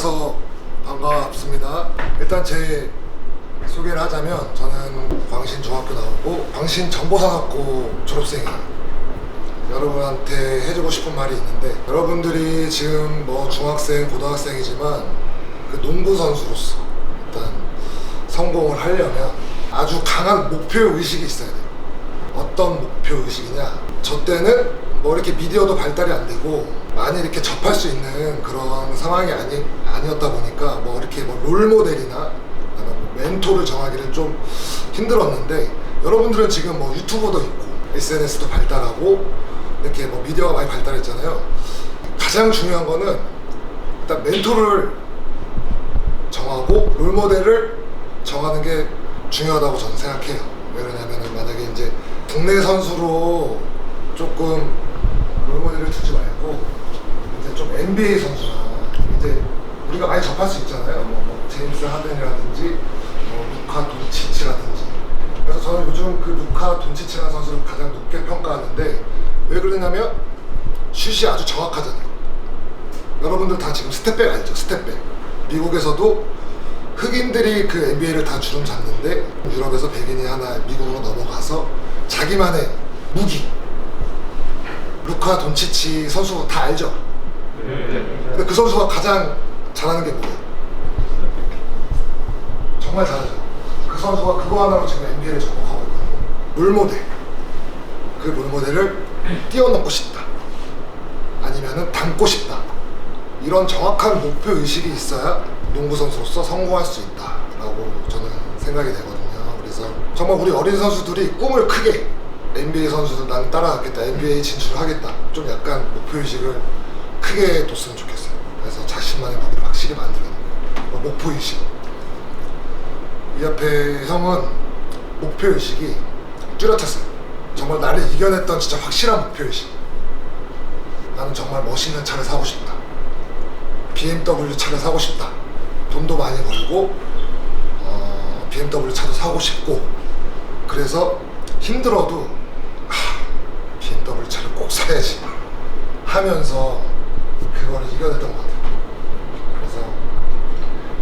만나서 반갑습니다. 일단 제 소개를 하자면 저는 광신 중학교 나오고 광신 정보산업고 졸업생이에요. 여러분한테 해주고 싶은 말이 있는데 여러분들이 지금 뭐 중학생, 고등학생이지만 그 농구 선수로서 일단 성공을 하려면 아주 강한 목표 의식이 있어야 돼요. 어떤 목표 의식이냐? 저 때는 뭐 이렇게 미디어도 발달이 안 되고 많이 이렇게 접할 수 있는 그런 상황이 아니 아니었다 보니까 뭐 이렇게 뭐 롤 모델이나 그다음에 뭐 멘토를 정하기는 좀 힘들었는데 여러분들은 지금 뭐 유튜버도 있고 SNS도 발달하고 이렇게 뭐 미디어가 많이 발달했잖아요. 가장 중요한 거는 일단 멘토를 정하고 롤 모델을 정하는 게 중요하다고 저는 생각해요. 왜 그러냐면은 만약에 이제 국내 선수로 조금 롤 모델을 두지 말고 이제 좀 NBA 선수나 이제 우리가 많이 접할 수 있잖아요. 뭐, 뭐 제임스 하든이라든지 뭐 루카 돈치치라든지. 그래서 저는 요즘 그 루카 돈치치라는 선수를 가장 높게 평가하는데 왜 그러냐면 슛이 아주 정확하잖아요. 여러분들 다 지금 스텝백 알죠? 스텝백. 미국에서도 흑인들이 그 NBA를 다 주름 잡는데 유럽에서 백인이 하나 미국으로 넘어가서 자기만의 무기 루카 돈치치 선수 다 알죠? 근데 그 선수가 가장 잘하는 게 뭐예요? 정말 잘하죠. 그 선수가 그거 하나로 지금 NBA를 접목하고 있거든요. 롤모델. 그 롤모델을 뛰어넘고 싶다. 아니면은 닮고 싶다. 이런 정확한 목표 의식이 있어야 농구 선수로서 성공할 수 있다라고 저는 생각이 되거든요. 그래서 정말 우리 어린 선수들이 꿈을 크게 NBA 선수들 나는 따라가겠다, NBA 진출하겠다. 좀 약간 목표 의식을 크게 뒀으면 좋겠어요. 그래서 자신만의 무기를 확실히 만들어야 돼요. 뭐 목표 의식. 이 앞에 형은 목표 의식이 뚜렷했어요. 정말 나를 이겨냈던 진짜 확실한 목표 의식. 나는 정말 멋있는 차를 사고 싶다. BMW 차를 사고 싶다. 돈도 많이 벌고 어, BMW 차도 사고 싶고 그래서 힘들어도 사야지 하면서 그거를 이겨냈던 것 같아요. 그래서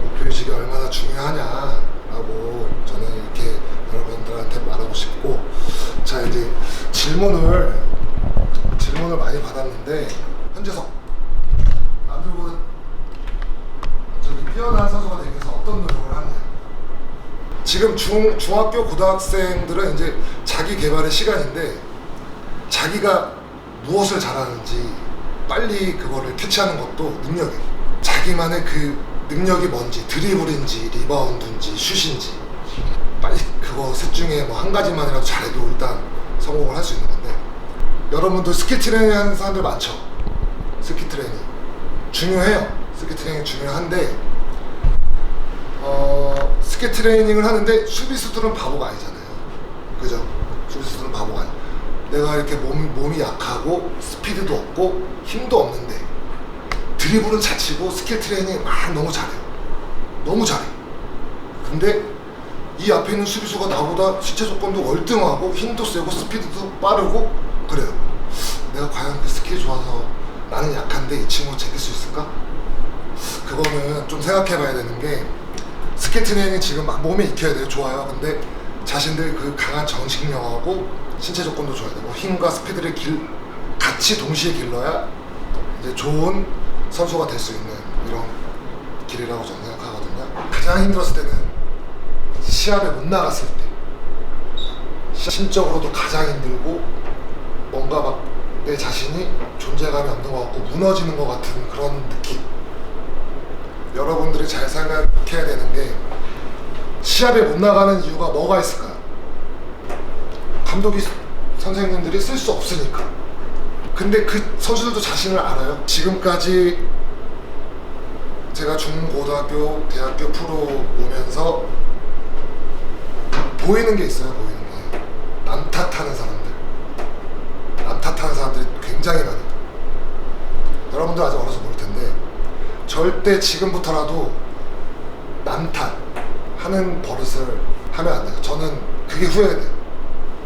목표의식이 얼마나 중요하냐라고 저는 이렇게 여러분들한테 말하고 싶고 자 이제 질문을 질문을 많이 받았는데 현재석 남들보다 저기 뛰어난 선수가 되기 위해서 어떤 노력을 하느냐 지금 중, 중학교 고등학생들은 이제 자기 개발의 시간인데 자기가 무엇을 잘하는지 빨리 그거를 캐치하는 것도 능력이에요. 자기만의 그 능력이 뭔지 드리블인지 리바운드인지 슛인지 빨리 그거 셋 중에 뭐 한 가지만이라도 잘해도 일단 성공을 할 수 있는 건데 여러분들 스킬 트레이닝 하는 사람들 많죠? 스킬 트레이닝. 중요해요. 스킬 트레이닝 중요한데 어, 스킬 트레이닝을 하는데 수비수들은 바보가 아니잖아요. 그죠? 수비수들은 바보가 아니 내가 이렇게 몸, 몸이 약하고 스피드도 없고 힘도 없는데 드리블은 잘 치고 스킬 트레이닝 막 너무 잘해요 너무 잘해 근데 이 앞에 있는 수비수가 나보다 신체 조건도 월등하고 힘도 세고 스피드도 빠르고 그래요. 내가 과연 그 스킬이 좋아서 나는 약한데 이 친구를 제낄 수 있을까? 그거는 좀 생각해 봐야 되는 게 스킬 트레이닝 지금 막 몸에 익혀야 돼요. 좋아요. 근데 자신들 그 강한 정신력하고 신체 조건도 줘야 되고 힘과 스피드를 길, 같이 동시에 길러야 이제 좋은 선수가 될 수 있는 이런 길이라고 저는 생각하거든요. 가장 힘들었을 때는 시합에 못 나갔을 때 심적으로도 가장 힘들고 뭔가 막 내 자신이 존재감이 없는 것 같고 무너지는 것 같은 그런 느낌 여러분들이 잘 생각해야 되는 게 시합에 못 나가는 이유가 뭐가 있을까요? 감독이 선생님들이 쓸 수 없으니까. 근데 그 선수들도 자신을 알아요. 지금까지 제가 중고등학교 대학교 프로 오면서 보이는 게 있어요 보이는 게. 남 탓하는 사람들. 남 탓하는 사람들이 굉장히 많아요. 여러분들 아직 어려서 모를 텐데 절대 지금부터라도 남 탓 하는 버릇을 하면 안 돼요 저는 그게 후회돼요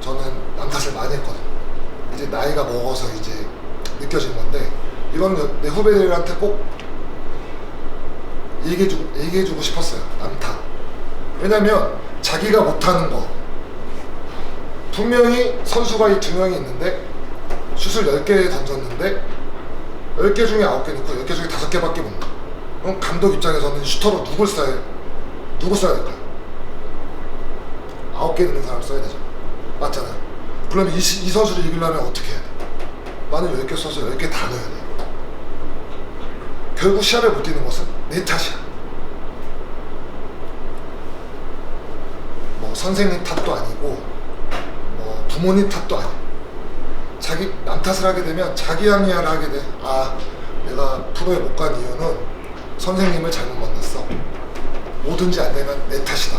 저는 남 탓을 많이 했거든요 이제 나이가 먹어서 이제 느껴진 건데 이건 내 후배들한테 꼭 얘기해주고, 얘기해주고 싶었어요. 남타. 왜냐면 자기가 못하는 거 분명히 선수가 이 두 명이 있는데 슛을 10개 던졌는데 10개 중에 9개 넣고 10개 중에 5개밖에 못 넣어. 그럼 감독 입장에서는 슈터로 누굴 써야 누구 써야 될까요? 9개 넣는 사람 써야 되죠. 맞잖아요. 그러면 이, 시- 이 선수를 이기려면 어떻게 해야 돼? 나는 10개 써서 10개 다 넣어야 돼. 결국 시합에 못 뛰는 것은 내 탓이야. 뭐 선생님 탓도 아니고 뭐 부모님 탓도 아니고 자기 남 탓을 하게 되면 자기 합리화를 하게 돼. 아 내가 프로에 못 간 이유는 선생님을 잘못 만났어. 뭐든지 안 되면 내 탓이다.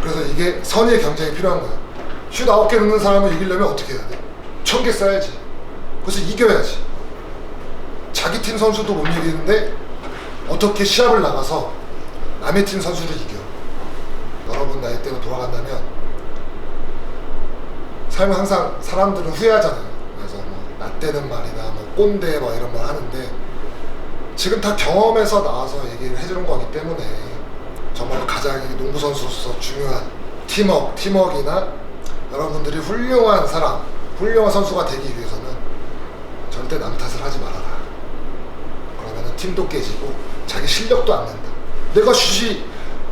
그래서 이게 선의의 경쟁이 필요한 거야. 슛 아홉 개 넣는 사람을 이기려면 어떻게 해야 돼? 천 개 써야지. 그래서 이겨야지. 자기 팀 선수도 못 이기는데 어떻게 시합을 나가서 남의 팀 선수를 이겨? 여러분 나이대로 돌아간다면 삶은 항상 사람들은 후회하잖아요. 그래서 뭐 나 때는 말이나 뭐 꼰대 뭐 이런 말 하는데 지금 다 경험에서 나와서 얘기를 해주는 거기 때문에 정말 가장 이 농구 선수로서 중요한 팀워크, 팀워크이나 여러분들이 훌륭한 사람, 훌륭한 선수가 되기 위해서는 절대 남 탓을 하지 말아라. 그러면은 팀도 깨지고 자기 실력도 안 된다. 내가 슛이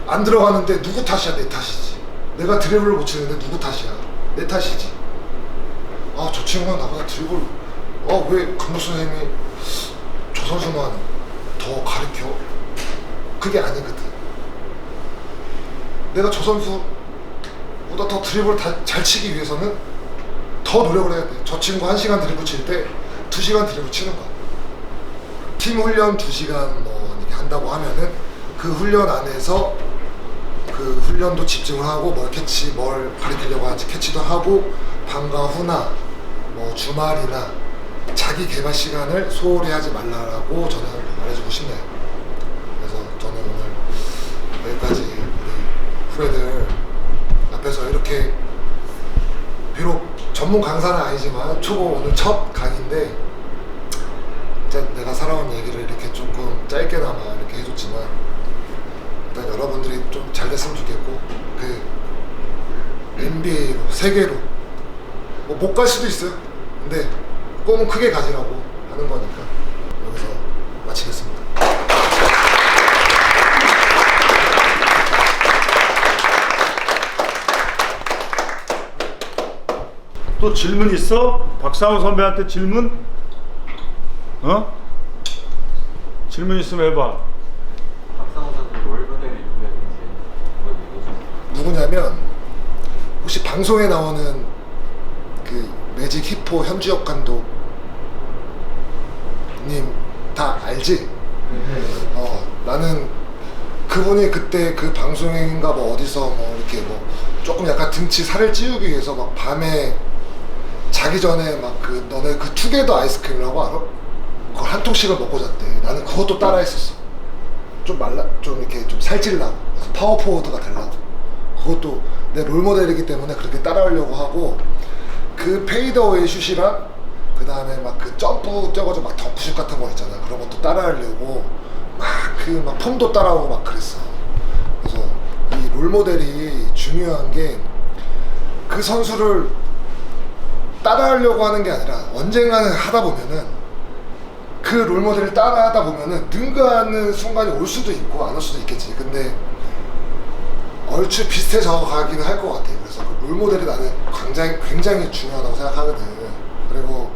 안 들어가는데 누구 탓이야? 내 탓이지. 내가 드리블을 못 치는데 누구 탓이야? 내 탓이지. 아, 저 친구가 나보다 드리블, 어, 왜 감독 선생님이 저 선수만 더 가르쳐? 그게 아니거든. 내가 저 선수보다 더 드리블 다, 잘 치기 위해서는 더 노력을 해야 돼. 저 친구 한 시간 드리블 칠때두 시간 드리블 치는 거야. 팀 훈련 2시간 뭐 이렇게 한다고 하면은 그 훈련 안에서 그 훈련도 집중을 하고 뭘 캐치 뭘 가리키려고 하는지 캐치도 하고 방과 후나 뭐 주말이나 자기 개발 시간을 소홀히 하지 말라라고 저는 싶네요. 그래서 저는 오늘 여기까지 우리 후배들 앞에서 이렇게 비록 전문 강사는 아니지만 초보 오늘 첫 강인데 진짜 내가 살아온 얘기를 이렇게 조금 짧게나마 이렇게 해줬지만 일단 여러분들이 좀 잘 됐으면 좋겠고 그 NBA로 세계로 뭐 못 갈 수도 있어요. 근데 꿈은 크게 가지라고 하는 거니까 여기서 마치겠습니다. 또 질문 있어? 박상우 선배한테 질문? 어? 질문 있으면 해봐. 선수 롤모델이 누구였는지 한번 얘기해주세요. 누구냐면 혹시 방송에 나오는 그 매직 히포 현주혁 감독 님 다 알지? 어 나는 그분이 그때 그 방송인가 뭐 어디서 뭐 이렇게 뭐 조금 약간 등치 살을 찌우기 위해서 막 밤에 자기 전에 막 그 너네 그 투게더 아이스크림이라고 알아? 그걸 한 통씩을 먹고 잤대. 나는 그것도 따라 했었어. 좀 말라 좀 이렇게 좀 살찌려고 그래서 파워포워드가 되려고 그것도 내 롤모델이기 때문에 그렇게 따라하려고 하고 그 페이더웨이 슛이랑 그 다음에 막 그 점프 뛰어가지고 막 덩크슛 같은 거 있잖아 그런 것도 따라하려고 막그 막 폼도 따라오고 막 그랬어 그래서 이 롤모델이 중요한 게 그 선수를 따라하려고 하는 게 아니라 언젠가는 하다 보면은 그 롤모델을 따라하다 보면은 능가하는 순간이 올 수도 있고 안 올 수도 있겠지. 근데 얼추 비슷해져 가기는 할 것 같아. 그래서 그 롤모델이 나는 굉장히 굉장히 중요하다고 생각하거든. 그리고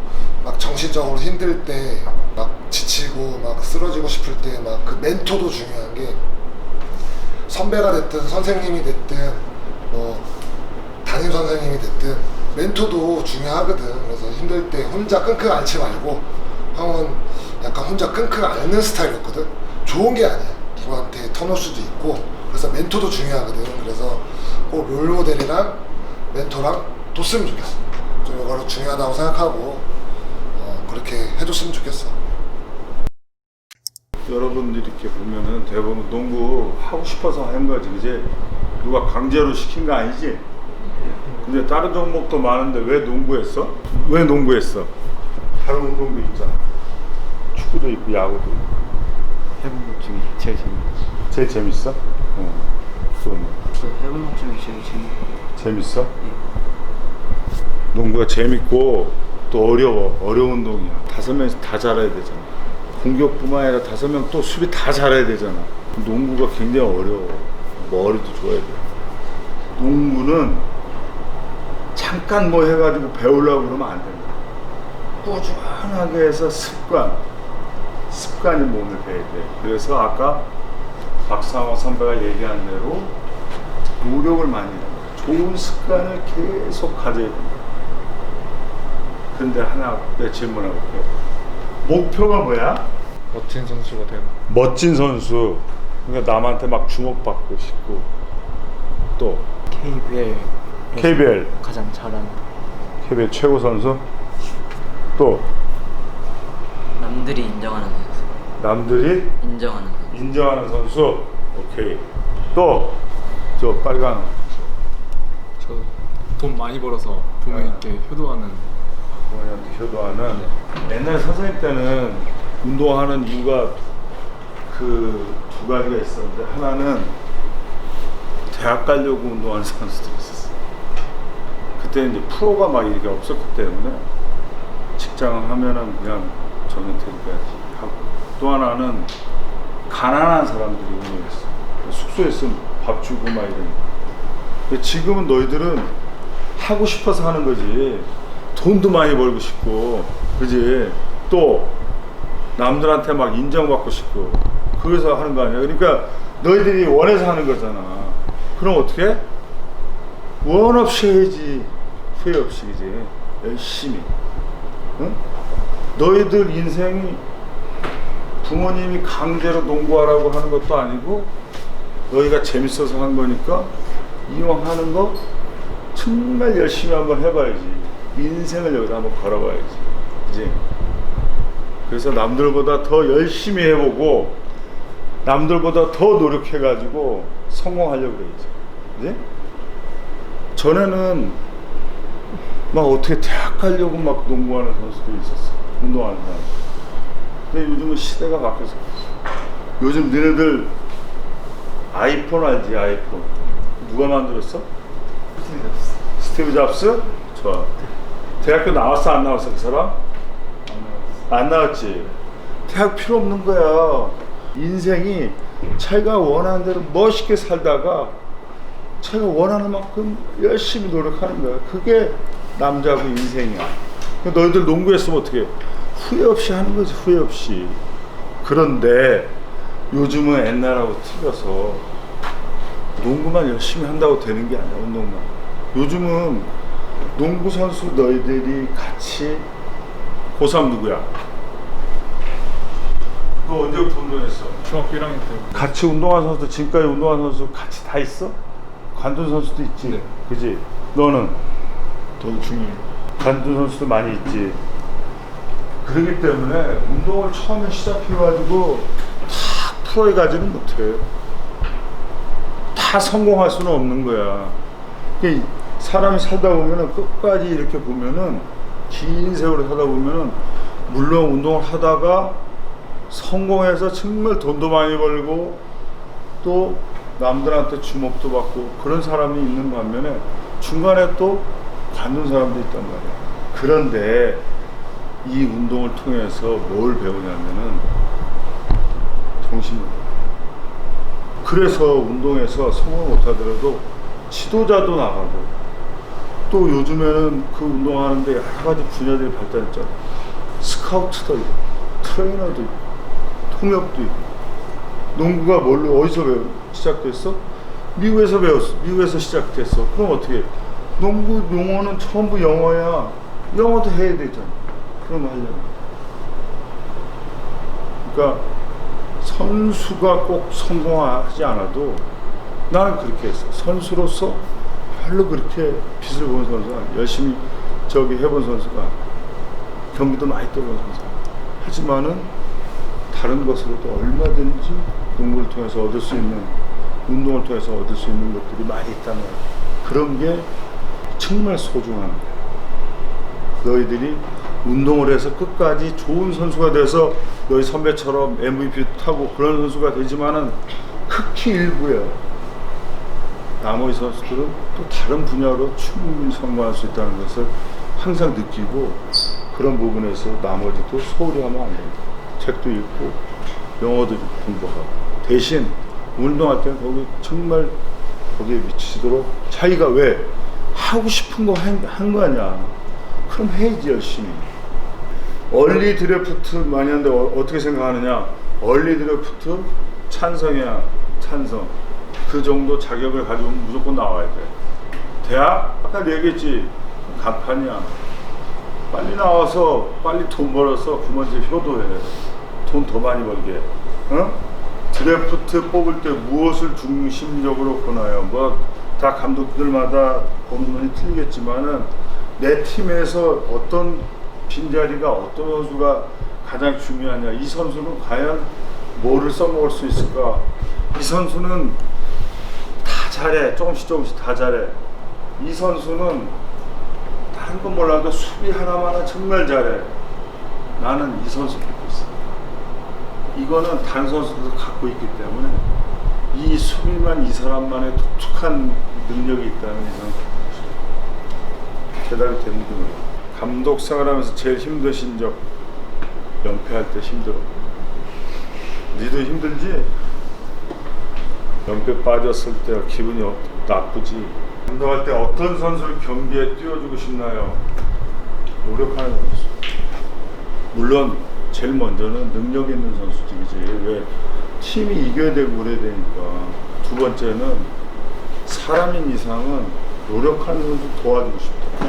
막 정신적으로 힘들 때 막 지치고 막 쓰러지고 싶을 때 막 그 멘토도 중요한 게 선배가 됐든 선생님이 됐든 뭐 담임 선생님이 됐든 멘토도 중요하거든. 그래서 힘들 때 혼자 끙끙 앓지 말고 형은 약간 혼자 끙끙 앓는 스타일이었거든. 좋은 게 아니야. 누구한테 터놓을 수도 있고. 그래서 멘토도 중요하거든. 그래서 꼭 롤모델이랑 멘토랑 뒀으면 좋겠어. 좀 이거를 중요하다고 생각하고 어, 그렇게 해줬으면 좋겠어. 여러분들이 이렇게 보면은 대부분 농구 하고 싶어서 한 거지, 그지? 누가 강제로 시킨 거 아니지? 근데 다른 종목도 많은데 왜 농구했어? 왜 농구했어? 다른 운동도 있잖아. 축구도 있고 야구도 있고. 해본 것 중에 제일 재밌어요. 제일 재밌어? 어. 그건 저 해본 것 중에 제일 재밌고 재밌어? 농구가 재밌고 또 어려워. 어려운 운동이야. 다섯 명이 다 잘해야 되잖아. 공격뿐만 아니라 다섯 명 또 수비 다 잘해야 되잖아. 농구가 굉장히 어려워. 머리도 좋아야 돼. 농구는 잠깐 뭐 해가지고 배우려고 그러면 안 된다. 꾸준하게 해서 습관, 습관이 몸을 배야 돼. 그래서 아까 박상호 선배가 얘기한 대로 노력을 많이 해야 돼. 좋은 습관을 계속 가져야 된다. 근데 하나 내 질문해볼게. 목표가 뭐야? 멋진 선수가 되는 멋진 선수. 그러니까 남한테 막 주목받고 싶고 또 KBL KBL 가장 잘하는 KBL 최고 선수 또 남들이 인정하는 선수. 남들이 인정하는 선수. 인정하는 선수. 오케이. 또 저 빨간 저 돈 많이 벌어서 부모님께 효도하는 부모님한테 효도하는 옛날 선생님 때는 운동하는 이유가 그 두 가지가 있었는데 하나는 대학 가려고 운동하는 있었어. 그때 이제 프로가 막 이게 없었기 때문에 직장 하면은 그냥 정년퇴직까지 하고 또 하나는 가난한 사람들이 운동했어. 숙소에 있으면 밥 주고 막 이런. 지금은 너희들은 하고 싶어서 하는 거지. 돈도 많이 벌고 싶고, 그지? 또 남들한테 막 인정받고 싶고, 그래서 하는 거 아니야. 그러니까 너희들이 원해서 하는 거잖아. 그럼 어떻게? 원 없이 해야지. 후회 없이, 그지? 열심히. 응? 너희들 인생이 부모님이 강제로 농구하라고 하는 것도 아니고, 너희가 재밌어서 한 거니까, 이왕 하는 거 정말 열심히 한번 해봐야지. 인생을 여기다 한번 걸어봐야지. 그지? 그래서 남들보다 더 열심히 해보고, 남들보다 더 노력해가지고 성공하려고 그래야지. 그지? 전에는 막 어떻게 대학 가려고 막 농구하는 선수도 있었어. 운동하는 사람. 근데 요즘은 시대가 바뀌어서 요즘 너네들 아이폰 알지? 아이폰. 누가 만들었어? 스티브 잡스? 좋아. 대학교 나왔어 안 나왔어 그 사람? 안 나왔지. 대학 필요 없는 거야. 인생이 자기가 원하는 대로 멋있게 살다가 자기가 원하는 만큼 열심히 노력하는 거야. 그게 남자고 인생이야. 너희들 농구했으면 어떻게 후회 없이 하는 거지 후회 없이. 그런데 요즘은 옛날하고 틀려서 농구만 열심히 한다고 되는 게 아니야 운동만 요즘은 농구 선수 너희들이 같이 고3 누구야? 너 언제부터 운동했어? 중학교 1학년 때 같이 운동한 선수 지금까지 운동한 선수 같이 다 있어? 관둔 선수도 있지 네. 그지? 너는 더 중요해요. 관둔 선수도 많이 있지 그렇기 때문에 운동을 처음에 시작해가지고 다 프로에 가지는 못해 다 성공할 수는 없는 거야. 그 사람이 살다 보면은 끝까지 이렇게 보면은 긴 세월을 살다 보면은 물론 운동을 하다가 성공해서 정말 돈도 많이 벌고 또 남들한테 주목도 받고 그런 사람이 있는 반면에 중간에 또 관둔 사람도 있단 말이야. 그런데 이 운동을 통해서 뭘 배우냐면은 정신력. 그래서 운동에서 성공 못하더라도 지도자도 나가고 또 요즘에는 그 운동하는데 여러 가지 분야들이 발달했잖아. 스카우트도 있고 트레이너도 있고 통역도 있고 농구가 뭘로 어디서 배워 시작됐어? 미국에서 배웠어. 미국에서 시작됐어. 그럼 어떻게? 해? 농구 용어는 전부 영어야. 영어도 해야 되잖아. 그럼 하려면. 그러니까 선수가 꼭 성공하지 않아도 나는 그렇게 했어. 선수로서 별로 그렇게 빛을 보는 선수가. 열심히 저기 해본 선수가 경기도 많이 떠본 선수. 하지만은 다른 것으로도 얼마든지 농구를 통해서 얻을 수 있는 운동을 통해서 얻을 수 있는 것들이 많이 말이야. 그런 게 정말 소중한 거야. 너희들이 운동을 해서 끝까지 좋은 선수가 돼서 너희 선배처럼 MVP 타고 그런 선수가 되지만은 극히 일부예요. 나머지 선수들은 또 다른 분야로 충분히 성공할 수 있다는 것을 항상 느끼고 그런 부분에서 나머지도 소홀히 하면 안 됩니다. 책도 읽고 영어도 공부하고 대신 운동할 때는 거기 정말 거기에 미치도록 자기가 왜 하고 싶은 거 한 거 아니야. 그럼 해야지 열심히. 얼리 드래프트 많이 하는데 어, 어떻게 생각하느냐? 얼리 드래프트 찬성이야 찬성. 그 정도 자격을 가지고는 무조건 나와야 돼. 대학 아까 얘기했지 간판이야. 빨리 나와서 빨리 돈 벌어서 부모한테 효도해. 돈 더 많이 벌게. 어? 드래프트 뽑을 때 무엇을 중심적으로 보나요? 뭐 다 감독들마다 눈이 틀리겠지만은 내 팀에서 어떤 빈자리가 어떤 선수가 가장 중요하냐? 이 선수는 과연 뭐를 써먹을 수 있을까? 이 선수는 다 잘해. 조금씩 조금씩 다 잘해. 이 선수는 다른 건 몰라도 수비 하나만은 정말 잘해. 나는 이 선수 뽑고 있어. 이거는 다른 선수들도 갖고 있기 때문에 이 수비만 이 사람만의 독특한 능력이 있다는 이상 대답이 되는 거예요. 감독 생활하면서 제일 힘드신 적 연패할 때 힘들어. 니도 힘들지? 연패 빠졌을 때 기분이 어- 나쁘지. 감독할 때 어떤 선수를 경기에 띄워주고 싶나요? 노력하는 선수. 물론 제일 먼저는 능력 있는 선수들이지. 왜 팀이 이겨야 되고 그래야 되니까. 두 번째는 사람인 이상은 노력하는 선수 도와주고 싶다.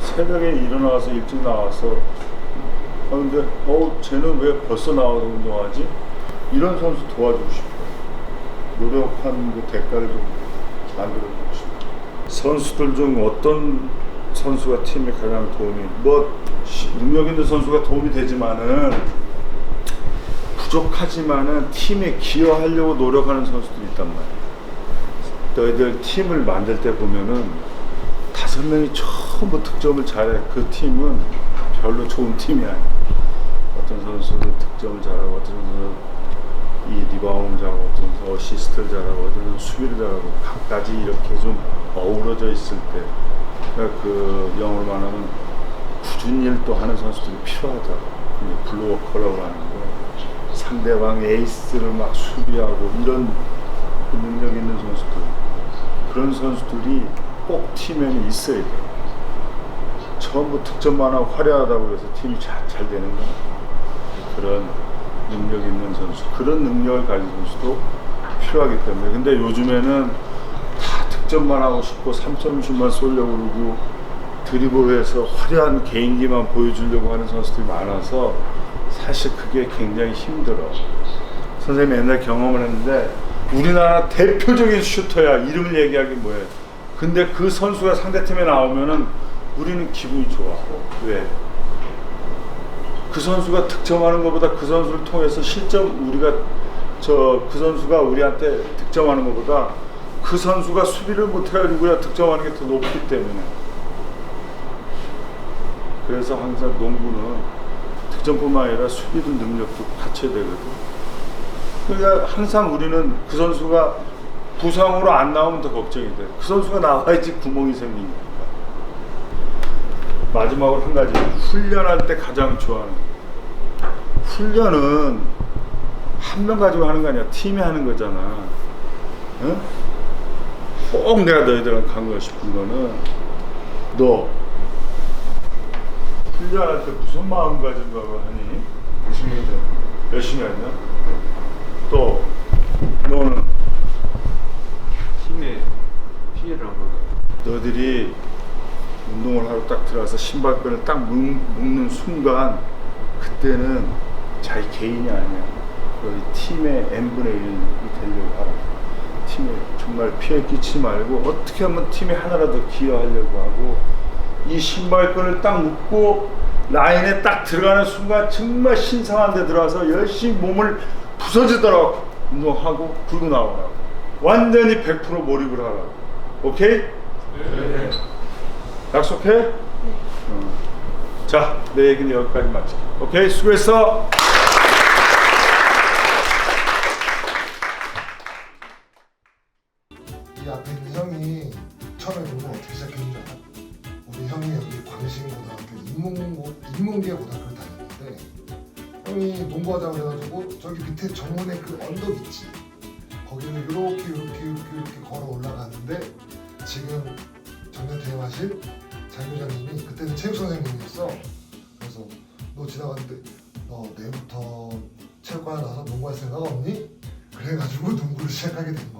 새벽에 일어나서 일찍 나와서 아 근데 어 쟤는 왜 벌써 나와서 운동하지? 이런 선수 도와주고 싶어. 노력하는 그 대가를 좀 만들어주고 싶어. 선수들 중 어떤 선수가 팀에 가장 도움이 뭐 시- 능력 있는 선수가 도움이 되지만은 부족하지만은 팀에 기여하려고 노력하는 선수들이 있단 말이야. 너희들 팀을 만들 때 보면은 다섯 명이 전부 득점을 잘해. 그 팀은 별로 좋은 팀이 아니야. 어떤 선수는 득점을 잘하고, 어떤 선수는 이 리바운드 잘하고, 어떤 선수 어시스트를 잘하고, 어떤 선수 수비를 잘하고, 각가지 이렇게 좀 어우러져 있을 때, 그 영어로 말하면 굳은 일도 하는 선수들이 필요하다. 블루워커라고 하는 거. 상대방 에이스를 막 수비하고 이런 그 능력 있는 선수들. 그런 선수들이 꼭 팀에는 있어야 돼. 전부 득점만 하고 화려하다고 해서 팀이 잘, 잘 되는 건 그런 능력 있는 선수, 그런 능력을 가진 선수도 필요하기 때문에. 근데 요즘에는 다 득점만 하고 싶고 3점슛만 쏘려고 그러고 드리블해서 화려한 개인기만 보여주려고 하는 선수들이 많아서 사실 그게 굉장히 힘들어. 선생님이 옛날 경험을 했는데 우리나라 대표적인 슈터야 이름을 얘기하기 뭐해 근데 그 선수가 상대팀에 나오면은 우리는 기분이 좋아 왜? 그 선수가 득점하는 것보다 그 선수를 통해서 실점 우리가 저 그 선수가 우리한테 득점하는 것보다 그 선수가 수비를 못해가지고 우리가 득점하는 게 더 높기 때문에 그래서 항상 농구는 득점뿐만 아니라 수비도 능력도 갖춰야 되거든. 그러니까 항상 우리는 그 선수가 부상으로 안 나오면 더 걱정이 돼. 그 선수가 나와야지 구멍이 생기니까. 마지막으로 한 가지 훈련할 때 가장 좋아하는 거. 훈련은 한 명 가지고 하는 거 아니야. 팀이 하는 거잖아. 응? 꼭 내가 너희들한테 강조하고 싶은 거는 너 훈련할 때 무슨 마음가짐으로 하니? 해야 돼. 열심히 하냐? 또 너는 팀에 피해를 안 받아요. 너희들이 운동을 하러 딱 들어가서 신발끈을 딱 묶, 는 순간 그때는 자기 개인이 아니야. 너희 팀의 n분의 1이 되려고 하라. 팀에 정말 피해 끼치지 말고 어떻게 하면 팀에 하나라도 기여하려고 하고 이 신발끈을 딱 묶고 라인에 딱 들어가는 순간 정말 신성한 데 들어와서 열심히 몸을 부서지도록 운동하고 그리고 나오라고. 완전히 100% 몰입을 하라고. 오케이? 약속해? 어. 자, 내 얘기는 여기까지 마칠게. 오케이, 수고했어. 이 앞에 있는 형이 처음에 형이 농구하자고 그래가지고 저기 밑에 정문에 그 언덕 있지 거기를 이렇게 이렇게 이렇게 이렇게 걸어 올라가는데 지금 작년 퇴임하신 장 교장님이 그때는 체육 선생님이었어 그래서 너 지나갔는데 너 내일부터 체육관 나서 농구할 생각 없니? 그래가지고 농구를 시작하게 된 거야